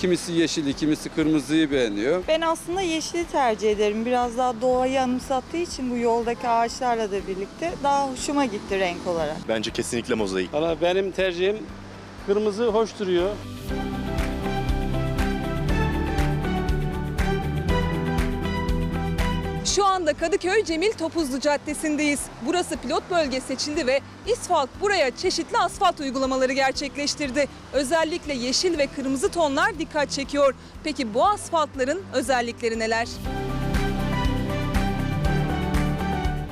Kimisi yeşili, kimisi kırmızıyı beğeniyor. Ben aslında yeşili tercih ederim. Biraz daha doğayı anımsattığı için bu yoldaki ağaçlarla da birlikte daha hoşuma gitti renk olarak. Bence kesinlikle mozaik. Valla benim tercihim kırmızı hoş duruyor. Şu anda Kadıköy Cemil Topuzlu Caddesi'ndeyiz. Burası pilot bölge seçildi ve İsfalk buraya çeşitli asfalt uygulamaları gerçekleştirdi. Özellikle yeşil ve kırmızı tonlar dikkat çekiyor. Peki bu asfaltların özellikleri neler?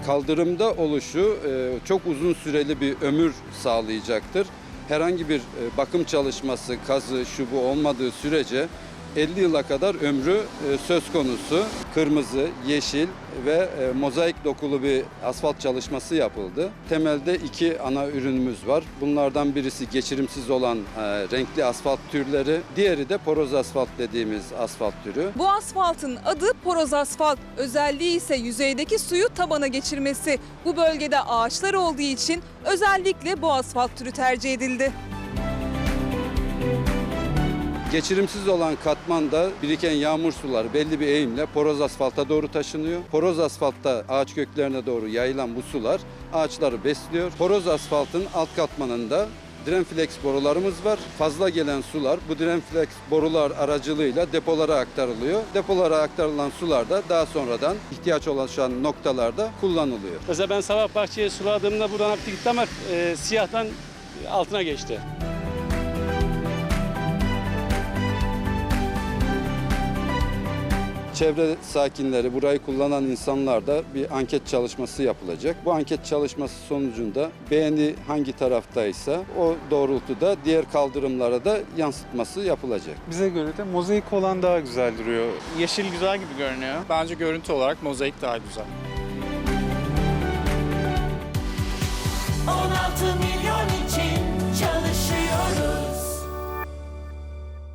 Kaldırımda oluşu e, çok uzun süreli bir ömür sağlayacaktır. Herhangi bir e, bakım çalışması, kazı, şu bu olmadığı sürece 50 yıla kadar ömrü e, söz konusu. Kırmızı, yeşil ve e, mozaik dokulu bir asfalt çalışması yapıldı. Temelde iki ana ürünümüz var. Bunlardan birisi geçirimsiz olan e, renkli asfalt türleri, diğeri de poroz asfalt dediğimiz asfalt türü. Bu asfaltın adı poroz asfalt. Özelliği ise yüzeydeki suyu tabana geçirmesi. Bu bölgede ağaçlar olduğu için özellikle bu asfalt türü tercih edildi. Geçirimsiz olan katmanda biriken yağmur suları belli bir eğimle poroz asfalta doğru taşınıyor. Poroz asfaltta ağaç köklerine doğru yayılan bu sular ağaçları besliyor. Poroz asfaltın alt katmanında Drenflex borularımız var. Fazla gelen sular bu Drenflex borular aracılığıyla depolara aktarılıyor. Depolara aktarılan sular da daha sonradan ihtiyaç olan noktalarda kullanılıyor. Mesela ben sabah bahçeye suladığımda buradan aktı gitti ama e, siyahtan altına geçti. Çevre sakinleri, burayı kullanan insanlar da bir anket çalışması yapılacak. Bu anket çalışması sonucunda beğeni hangi taraftaysa o doğrultuda diğer kaldırımlara da yansıtması yapılacak. Bize göre de mozaik olan daha güzel duruyor. Yeşil güzel gibi görünüyor. Bence görüntü olarak mozaik daha güzel.